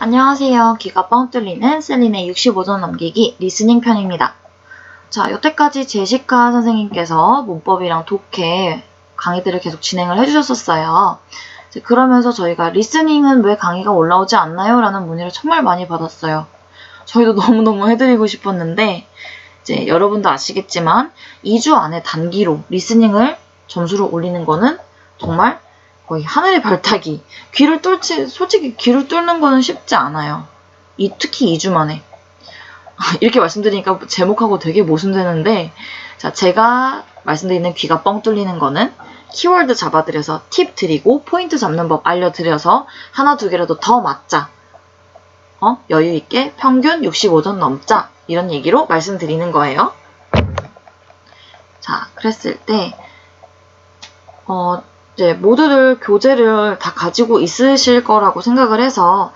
안녕하세요. 귀가 뻥 뚫리는 셀린의 65점 넘기기 리스닝 편입니다. 자, 여태까지 제시카 선생님께서 문법이랑 독해 강의들을 계속 진행을 해주셨었어요. 그러면서 저희가 리스닝은 왜 강의가 올라오지 않나요? 라는 문의를 정말 많이 받았어요. 저희도 너무너무 해드리고 싶었는데, 이제 여러분도 아시겠지만, 2주 안에 단기로 리스닝을 점수를 올리는 거는 정말 거의 하늘의 별따기. 귀를 뚫지, 솔직히 귀를 뚫는 거는 쉽지 않아요. 이, 특히 2주 만에. 이렇게 말씀드리니까 제목하고 되게 모순되는데, 자, 제가 말씀드리는 귀가 뻥 뚫리는 거는 키워드 잡아드려서 팁 드리고 포인트 잡는 법 알려드려서 하나 두 개라도 더 맞자. 어? 여유있게 평균 65점 넘자. 이런 얘기로 말씀드리는 거예요. 자, 그랬을 때, 어, 이제 모두들 교재를 다 가지고 있으실 거라고 생각을 해서